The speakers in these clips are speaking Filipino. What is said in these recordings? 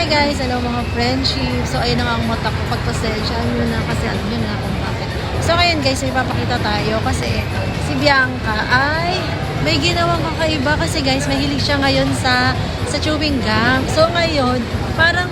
Hi guys, hello mga friendship. So ayun na nga ang mata ko. Pagpasensya nyo na kasi alam nyo na kung bakit. So ngayon guys, may papakita tayo kasi si Bianca ay may ginawang kakaiba kasi guys, mahilig siya ngayon sa sa chewing gum. So ngayon, parang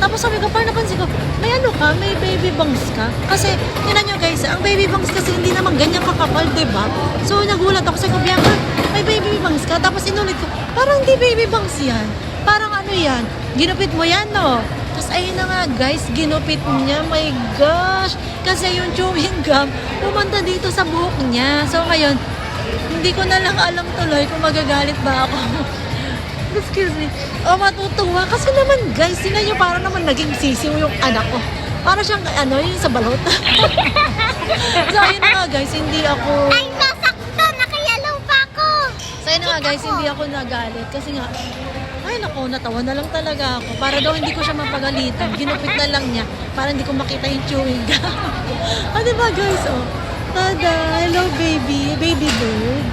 tapos sabi ko, parang napansin ko, may ano ka, may baby bangs ka. Kasi, tinan nyo guys, ang baby bangs kasi hindi naman ganyan kakapal, ba? So, nagulat ako sa ko, Bianca, may baby bangs ka. Tapos inulit ko, parang hindi baby bangs yan. Parang ano yan, ginupit mo yan, no? Tapos ayun na nga guys, ginupit niya, my gosh. Kasi yung chewing gum, pumunta dito sa buhok niya. So ngayon, hindi ko na lang alam tuloy kung magagalit ba ako. Excuse me. O matutuwa. Kasi naman guys, tingnan nyo parang naman naging sisiw yung anak ko. Para siyang ano, yung sa balot. so ayun na nga guys, hindi ako... nga guys, hindi ako nagalit. Kasi nga, ay nako, natawa na lang talaga ako. Para daw hindi ko siya mapagalitan. Ginupit na lang niya. Para hindi ko makita yung chewing gum. ah, diba guys, oh. Tada, hello baby, baby bird.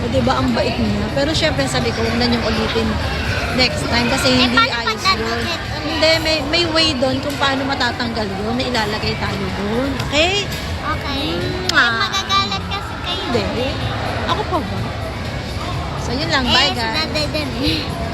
O diba, ang bait niya. Pero syempre sabi ko, huwag na niyong ulitin next time kasi Eh, hindi paano ayos yun. Hindi, may, may way doon kung paano matatanggal yun. May ilalagay tayo doon. Okay? Okay. Mwah. Ay, magagalat kasi kayo. Hindi. Ako pa ba? So, yun lang. Bye, eh, guys.